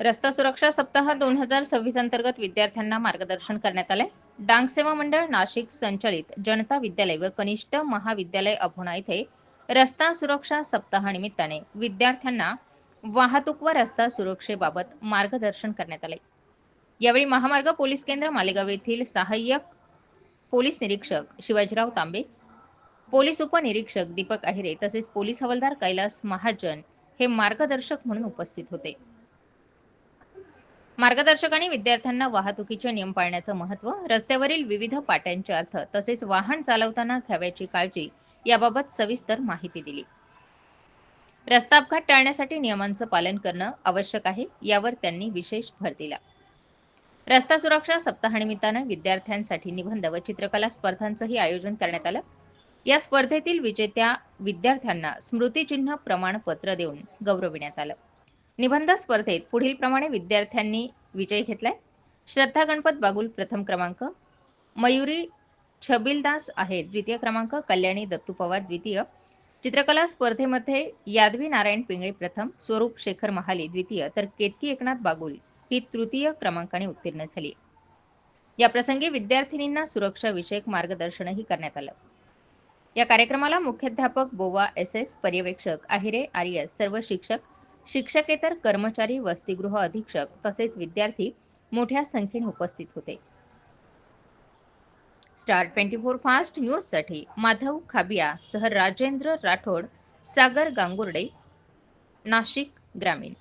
रस्ता सुरक्षा सप्ताह दोन हजार सव्वीस अंतर्गत विद्यार्थ्यांना मार्गदर्शन करण्यात आले डांग सेवा मंडळ नाशिक संचलित जनता विद्यालय व कनिष्ठ महाविद्यालय अभोणा येथे रस्ता सुरक्षा सप्ताह निमित्ताने विद्यार्थ्यांना वाहतूक व रस्ता सुरक्षेबाबत मार्गदर्शन करण्यात आले यावेळी महामार्ग पोलीस केंद्र मालेगाव येथील सहाय्यक पोलीस निरीक्षक शिवाजीराव तांबे पोलीस उपनिरीक्षक दीपक अहिरे तसेच पोलीस हवालदार कैलास महाजन हे मार्गदर्शक म्हणून उपस्थित होते. मार्गदर्शकांनी विद्यार्थ्यांना वाहतुकीचे नियम पाळण्याचं महत्त्व रस्त्यावरील विविध पाट्यांचे अर्थ तसेच वाहन चालवताना घ्यावयाची काळजी याबाबत सविस्तर माहिती दिली. रस्ता अपघात टाळण्यासाठी नियमांचं पालन करणं आवश्यक आहे यावर त्यांनी विशेष भर दिला. रस्ता सुरक्षा सप्ताहानिमित्तानं विद्यार्थ्यांसाठी निबंध व चित्रकला स्पर्धांचंही आयोजन करण्यात आलं. या स्पर्धेतील विजेत्या विद्यार्थ्यांना स्मृतिचिन्ह प्रमाणपत्र देऊन गौरविण्यात आलं. निबंध स्पर्धेत पुढील प्रमाणे विद्यार्थ्यांनी विजय घेतलाय. श्रद्धा गणपत बागुल प्रथम क्रमांक. मयुरी छबिलदास आहे द्वितीय क्रमांक. कल्याणी दत्तू पवार द्वितीय. चित्रकला स्पर्धेमध्ये यादवी नारायण पिंगळे प्रथम. स्वरूप शेखर महाले द्वितीय. तर केतकी एकनाथ बागुल ही तृतीय क्रमांकाने उत्तीर्ण झाली. या प्रसंगी विद्यार्थिनींना सुरक्षाविषयक मार्गदर्शनही करण्यात आलं. या कार्यक्रमाला मुख्याध्यापक बोवा एस एस पर्यवेक्षक आहिरे आर्य सर्व शिक्षक शिक्षकेतर कर्मचारी वसतिगृह अधीक्षक तसेच विद्यार्थी मोठ्या संख्येने उपस्थित होते. स्टार ट्वेंटी फोर फास्ट न्यूजसाठी माधव खाबिया सह राजेंद्र राठोड सागर गांगुर्डे नाशिक ग्रामीण.